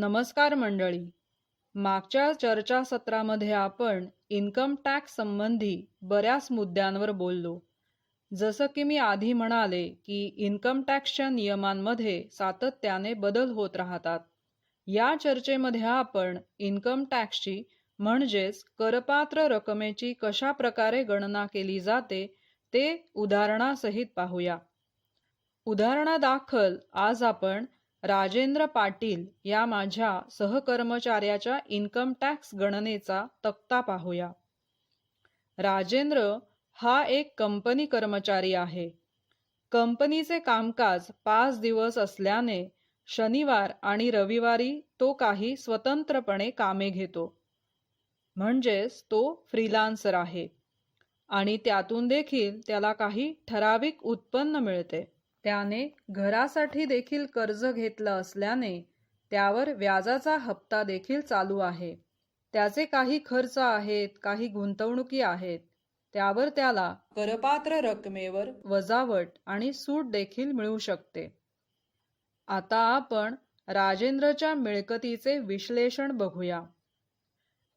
नमस्कार मंडळी. मागच्या चर्चासत्रामध्ये आपण इन्कम टॅक्स संबंधी बऱ्याच मुद्द्यांवर बोललो. जसं की मी आधी म्हणाले की इन्कम टॅक्सच्या नियमांमध्ये सातत्याने बदल होत राहतात. या चर्चेमध्ये आपण इन्कम टॅक्सची म्हणजेच करपात्र रकमेची कशा प्रकारे गणना केली जाते ते उदाहरणासहित पाहूया. उदाहरणादाखल आज आपण राजेंद्र पाटील या माझ्या सहकर्मचाऱ्याच्या इन्कम टॅक्स गणनेचा तक्ता पाहूया. राजेंद्र हा एक कंपनी कर्मचारी आहे. कंपनीचे कामकाज पाच दिवस असल्याने शनिवार आणि रविवारी तो काही स्वतंत्रपणे कामे घेतो. म्हणजेच तो फ्रीलान्सर आहे आणि त्यातून देखील त्याला काही ठराविक उत्पन्न मिळते. त्याने घरासाठी देखील कर्ज घेतलं असल्याने त्यावर व्याजाचा हप्ता देखील चालू आहे. त्याचे काही खर्च आहेत काही गुंतवणुकी आहेत. त्यावर त्याला करपात्र रकमेवर वजावट आणि सूट देखील मिळू शकते. आता आपण राजेंद्रच्या मिळकतीचे विश्लेषण बघूया.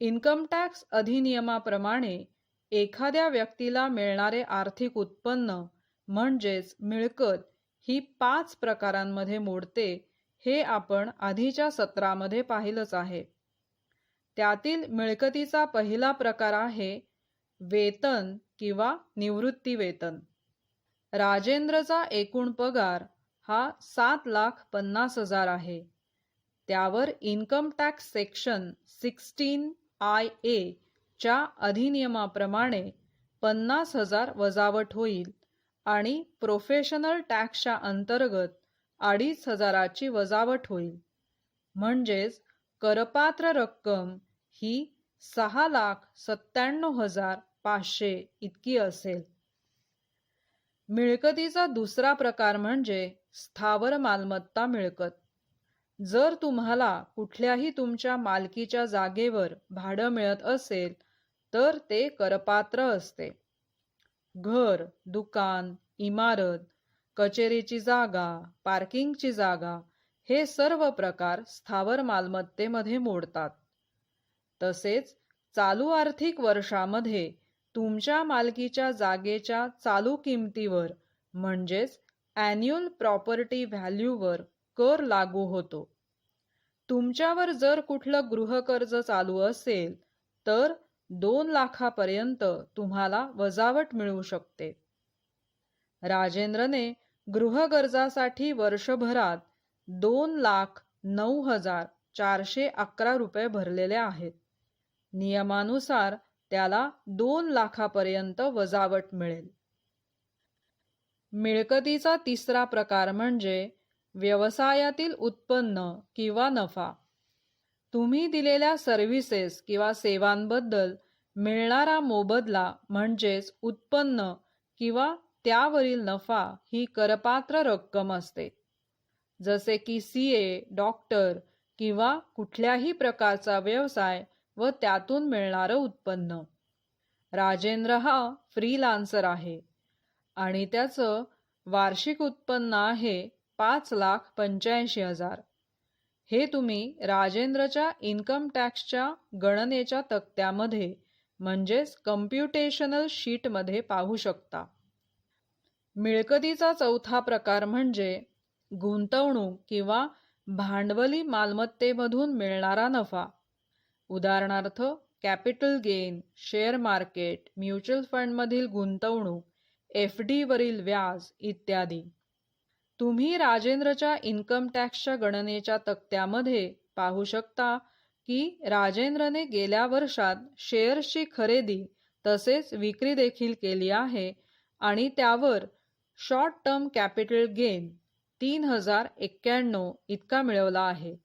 इन्कम टॅक्स अधिनियमाप्रमाणे एखाद्या व्यक्तीला मिळणारे आर्थिक उत्पन्न म्हणजेच मिळकत ही पाच प्रकारांमध्ये मोडते हे आपण आधीच्या सत्रामध्ये पाहिलंच आहे. त्यातील मिळकतीचा पहिला प्रकार आहे वेतन किंवा निवृत्ती वेतन राजेंद्रचा एकूण पगार हा सात लाख पन्नास हजार आहे. त्यावर income tax section sixteen I A च्या अधिनियमाप्रमाणे पन्नास हजार वजावट होईल. आणि प्रोफेशनल टॅक्सच्या अंतर्गत अडीच हजाराची वजावट होईल. म्हणजेच करपात्र रक्कम ही सहा लाख सत्त्याण्णव हजार पाचशे इतकी असेल. मिळकतीचा दुसरा प्रकार म्हणजे स्थावर मालमत्ता मिळकत. जर तुम्हाला कुठल्याही तुमच्या मालकीच्या जागेवर भाडं मिळत असेल तर ते करपात्र असते. घर दुकान इमारत कचेरीची जागा पार्किंगची जागा हे सर्व प्रकार स्थावर मालमत्तेमध्ये मोडतात. तसेच चालू आर्थिक वर्षामध्ये तुमच्या मालकीच्या जागेच्या चालू किमतीवर म्हणजेच ॲन्युअल प्रॉपर्टी व्हॅल्यूवर कर लागू होतो. तुमच्यावर जर कुठलं गृहकर्ज चालू असेल तर दोन लाखापर्यंत तुम्हाला वजावट मिळू शकते. राजेंद्रने गृहगर्जासाठी वर्षभरात दोन लाख नऊ हजार चारशे अकरा रुपये भरलेले आहेत. नियमानुसार त्याला दोन लाखापर्यंत वजावट मिळेल. मिळकतीचा तिसरा प्रकार म्हणजे व्यवसायातील उत्पन्न किंवा नफा. तुम्ही दिलेल्या सर्व्हिसेस किंवा सेवांबद्दल मिळणारा मोबदला म्हणजेच उत्पन्न किंवा त्यावरील नफा ही करपात्र रक्कम असते. जसे की सी ए डॉक्टर किंवा कुठल्याही प्रकारचा व्यवसाय व त्यातून मिळणारं उत्पन्न. राजेंद्र हा फ्रीलान्सर आहे आणि त्याचं वार्षिक उत्पन्न आहे पाच लाख पंच्याऐंशी हजार. हे तुम्ही राजेंद्रच्या इन्कम टॅक्सच्या गणनेच्या तक्त्यामध्ये म्हणजेच कम्प्युटेशनल शीटमध्ये पाहू शकता. मिळकतीचा चौथा प्रकार म्हणजे गुंतवणूक किंवा भांडवली मालमत्तेमधून मिळणारा नफा. उदाहरणार्थ capital gain share market mutual फंडमधील गुंतवणूक एफ डीवरील व्याज इत्यादी. तुम्ही राजेंद्रच्या इन्कम टॅक्सच्या गणनेच्या तक्त्यामध्ये पाहू शकता की राजेंद्रने गेल्या वर्षात शेअर्सची खरेदी तसेच विक्री देखील केली आहे आणि त्यावर शॉर्ट टर्म कॅपिटल गेन तीन हजार एक्क्याण्णव इतका मिळवला आहे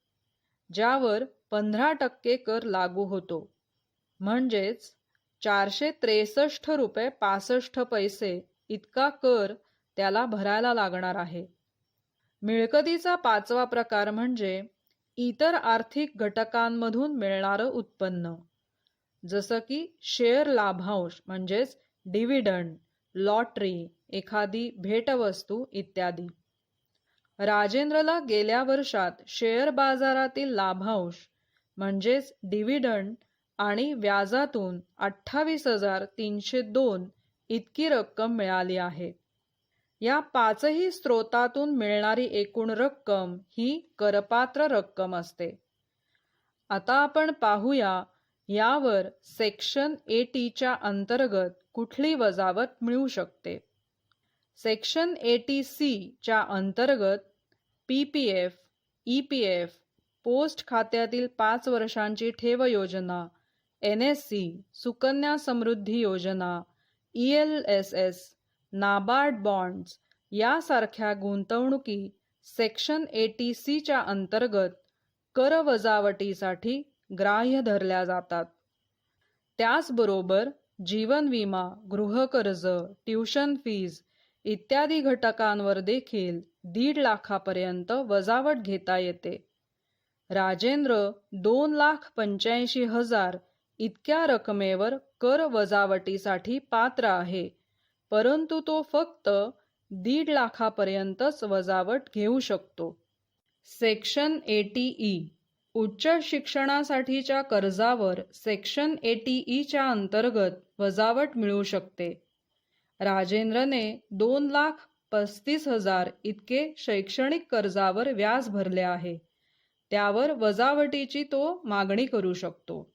ज्यावर पंधरा टक्के कर लागू होतो. म्हणजेच चारशे त्रेसष्ट रुपये पासष्ट पैसे इतका कर त्याला भरायला लागणार आहे. मिळकतीचा पाचवा प्रकार म्हणजे इतर आर्थिक घटकांमधून मिळणारं उत्पन्न. जसं की शेअर लाभांश म्हणजेच डिव्हिडंड लॉटरी एखादी भेटवस्तू इत्यादी. राजेंद्रला गेल्या वर्षात शेअर बाजारातील लाभांश म्हणजेच डिव्हिडंड आणि व्याजातून अठ्ठावीस हजार तीनशे दोन इतकी रक्कम मिळाली आहे. या पाचही स्रोतातून मिळणारी एकूण रक्कम ही करपात्र रक्कम असते. आता आपण पाहूया यावर सेक्शन एटीच्या अंतर्गत कुठली वजावट मिळू शकते. सेक्शन एटी सी च्या अंतर्गत P P F E P F post खात्यातील पाच वर्षांची ठेव योजना N S C Sukanya Samriddhi योजना E L S S NABARD bonds यासारख्या गुंतवणुकी सेक्शन एटी सीच्या अंतर्गत कर वजावटीसाठी ग्राह्य धरल्या जातात. त्याचबरोबर जीवन विमा गृहकर्ज ट्युशन फीज इत्यादी घटकांवर देखील दीड लाखापर्यंत वजावट घेता येते. राजेंद्र दोन लाख पंच्याऐंशी हजार इतक्या रकमेवर कर वजावटीसाठी पात्र आहे. परंतु तो फक्त दीड लाखापर्यंतच वजावट घेऊ शकतो. सेक्शन एटी ई उच्च शिक्षणासाठीच्या कर्जावर सेक्शन एटी ईच्या अंतर्गत वजावट मिळू शकते. राजेंद्रने दोन लाख पस्तीस हजार इतके शैक्षणिक कर्जावर व्याज भरले आहे. त्यावर वजावटीची तो मागणी करू शकतो.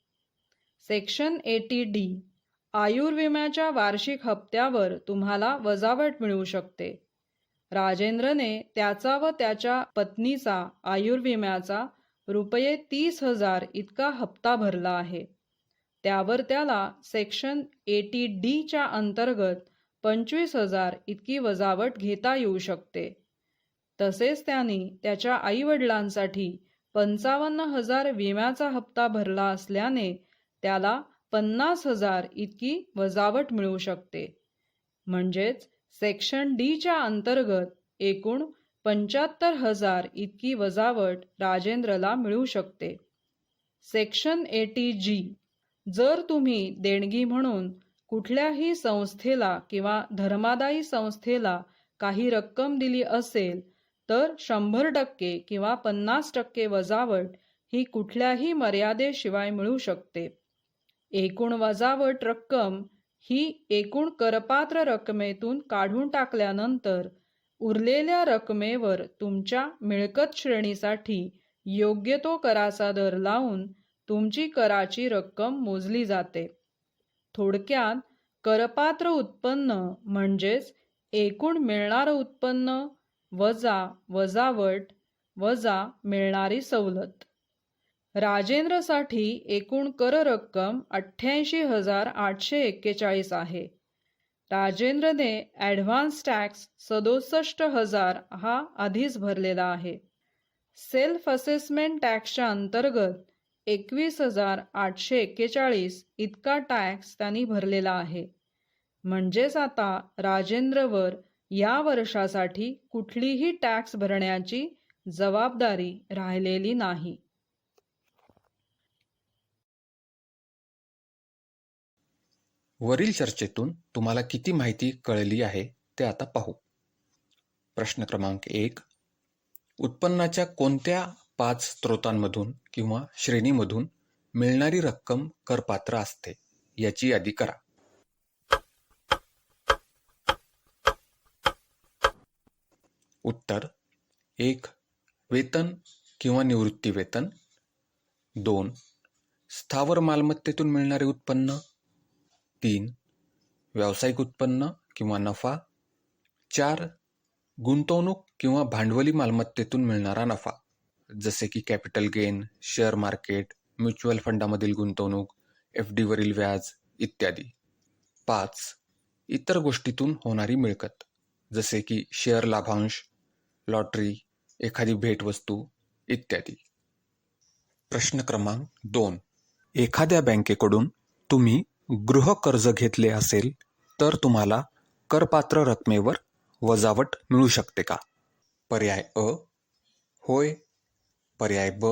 सेक्शन एटी डी आयुर्विम्याच्या वार्षिक हप्त्यावर तुम्हाला वजावट मिळू शकते. राजेंद्रने त्याचा व त्याच्या पत्नीचा आयुर्विम्याचा रुपये तीस हजार इतका हप्ता भरला आहे. त्यावर त्याला सेक्शन एटी डीच्या अंतर्गत पंचवीस हजार इतकी वजावट घेता येऊ शकते. तसेच त्यांनी त्याच्या आईवडिलांसाठी पंचावन्न हजार विम्याचा हप्ता भरला असल्याने त्याला पन्नास हजार इतकी वजावट मिळू शकते. म्हणजेच सेक्शन डीच्या अंतर्गत एकूण पंच्याहत्तर हजार इतकी वजावट राजेंद्रला मिळू शकते. सेक्शन एटी जी जर तुम्ही देणगी म्हणून कुठल्याही संस्थेला किंवा धर्मादायी संस्थेला काही रक्कम दिली असेल तर शंभर टक्के किंवा पन्नास टक्के वजावट ही कुठल्याही मर्यादेशिवाय मिळू शकते. एकूण वजावट रक्कम ही एकूण करपात्र रकमेतून काढून टाकल्यानंतर उरलेल्या रकमेवर तुमच्या मिळकत श्रेणीसाठी योग्य तो कराचा दर लावून तुमची कराची रक्कम मोजली जाते. थोडक्यात करपात्र उत्पन्न म्हणजेच एकूण मिळणारं उत्पन्न वजा वजावट वजा मिळणारी सवलत. राजेंद्रसाठी एकूण कर रक्कम अठ्ठ्याऐंशी हजार आठशे एक्केचाळीस आहे. राजेंद्रने ॲडव्हान्स टॅक्स सदुसष्ट हजार हा आधीच भरलेला आहे. सेल्फ असेसमेंट टॅक्सच्या अंतर्गत एकवीस हजार आठशे एक्केचाळीस इतका टॅक्स त्यांनी भरलेला आहे. म्हणजेच आता राजेंद्रवर या वर्षासाठी कुठलीही टॅक्स भरण्याची जबाबदारी राहिलेली नाही. वरील चर्चेतून तुम्हाला किती माहिती कळली आहे ते आता पाहू. प्रश्न क्रमांक एक. उत्पन्नाच्या कोणत्या पाच स्रोतांमधून किंवा श्रेणीमधून मिळणारी रक्कम करपात्र असते याची यादी करा. उत्तर. एक. वेतन किंवा निवृत्ती वेतन दोन. स्थावर मालमत्तेतून मिळणारे उत्पन्न. तीन व्यावसायिक उत्पन्न किंवा नफा. चार गुंतवणूक किंवा भांडवली मालमत्तेतून मिळणारा नफा. जसे की capital gain share market mutual फंडामधील गुंतवणूक एफ डीवरील व्याज इत्यादी. पाच इतर गोष्टीतून होणारी मिळकत. जसे की शेअर लाभांश लॉटरी एखादी भेटवस्तू इत्यादी. प्रश्न क्रमांक दोन. एखाद्या बँकेकडून तुम्ही गृह कर्ज घेतले असेल तर तुम्हाला करपात्र रकमेवर वजावट मिळू शकते का? पर्याय अ. होय. पर्याय ब.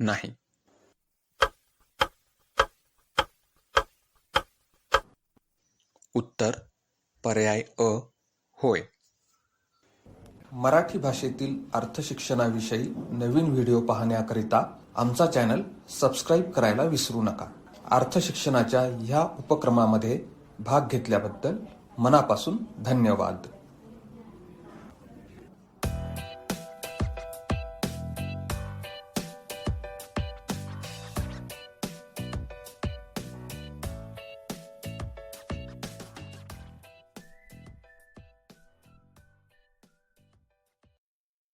नाही. उत्तर. पर्याय अ. होय. मराठी भाषेतील अर्थशिक्षणाविषयी नवीन व्हिडिओ पाहण्याकरिता आमचा चॅनल सबस्क्राईब करायला विसरू नका. अर्थशिक्षणाच्या ह्या उपक्रमामध्ये भाग घेतल्याबद्दल मनापासून धन्यवाद.